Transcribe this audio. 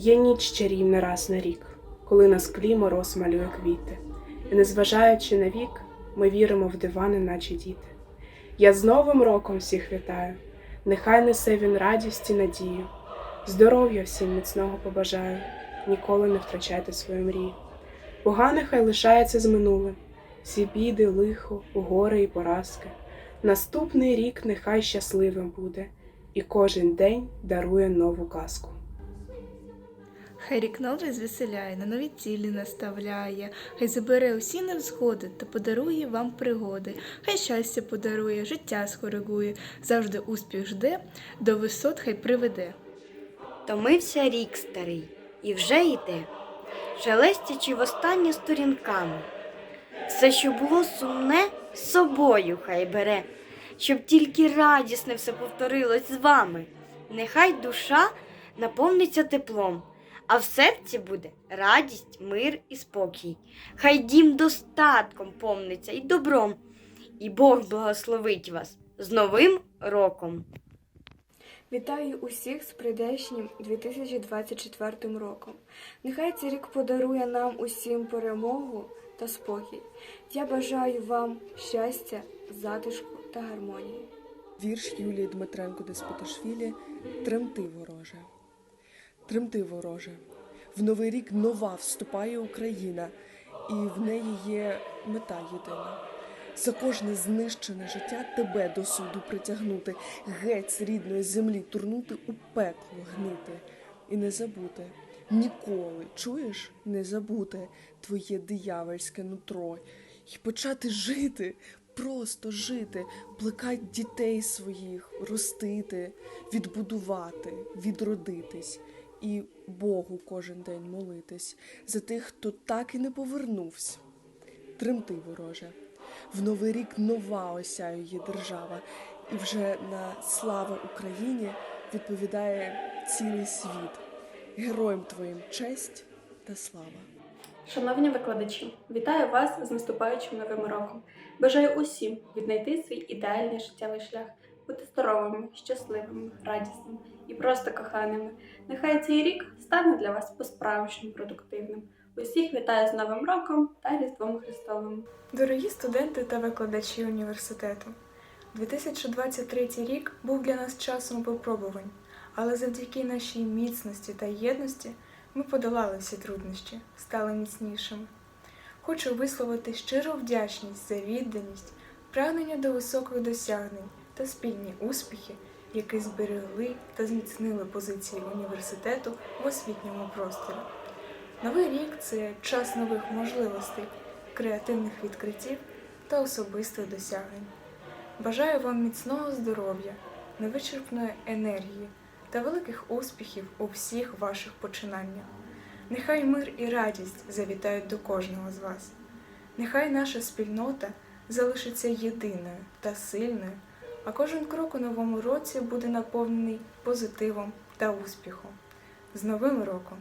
Є ніч чарівна раз на рік, коли на склі мороз малює квіти, і, незважаючи на вік, ми віримо в дивани, наче діти. Я з Новим роком всіх вітаю, нехай несе він радість і надію, здоров'я всім міцного побажаю, ніколи не втрачайте свою мрію. Погане хай лишається з минулим, всі біди, лихо, гори і поразки. Наступний рік нехай щасливим буде, і кожен день дарує нову казку. Хай рік новий звеселяє, на нові цілі наставляє, хай забере усі невзгоди та подарує вам пригоди, хай щастя подарує, життя скоригує, завжди успіх жде, до висот хай приведе. Томився рік старий і вже йде, шелестячи востаннє сторінками. Все, що було сумне, з собою хай бере, щоб тільки радісне все повторилось з вами. Нехай душа наповниться теплом, а в серці буде радість, мир і спокій. Хай дім достатком повниться і добром, і Бог благословить вас з Новим роком! Вітаю усіх з прийдешнім 2024 роком. Нехай цей рік подарує нам усім перемогу та спокій. Я бажаю вам щастя, затишку та гармонії. Вірш Юлії Дмитренко Деспоташвілі Тремти вороже. Тремти вороже. В новий рік нова вступає Україна, і в неї є мета єдина. За кожне знищене життя тебе до суду притягнути, геть з рідної землі турнути у пекло гнити і не забути. Ніколи чуєш не забути твоє диявольське нутро і почати жити, просто жити, плекати дітей своїх, ростити, відбудувати, відродитись і Богу кожен день молитись за тих, хто так і не повернувся. Тремти, вороже, в новий рік нова осяює держава, і вже на слава Україні відповідає цілий світ. Героям твоїм честь та слава. Шановні викладачі, вітаю вас з наступаючим новим роком. Бажаю усім віднайти свій ідеальний життєвий шлях, бути здоровими, щасливими, радісними і просто коханими. Нехай цей рік стане для вас по-справжньому продуктивним. Усіх вітаю з Новим роком та Різдвом Христовим. Дорогі студенти та викладачі університету, 2023 рік був для нас часом випробувань, але завдяки нашій міцності та єдності ми подолали всі труднощі, стали міцнішими. Хочу висловити щиру вдячність за відданість, прагнення до високих досягнень та спільні успіхи, які зберегли та зміцнили позиції університету в освітньому просторі. Новий рік це час нових можливостей, креативних відкриттів та особистих досягнень. Бажаю вам міцного здоров'я, невичерпної енергії та великих успіхів у всіх ваших починаннях. Нехай мир і радість завітають до кожного з вас. Нехай наша спільнота залишиться єдиною та сильною, а кожен крок у новому році буде наповнений позитивом та успіхом. З Новим роком!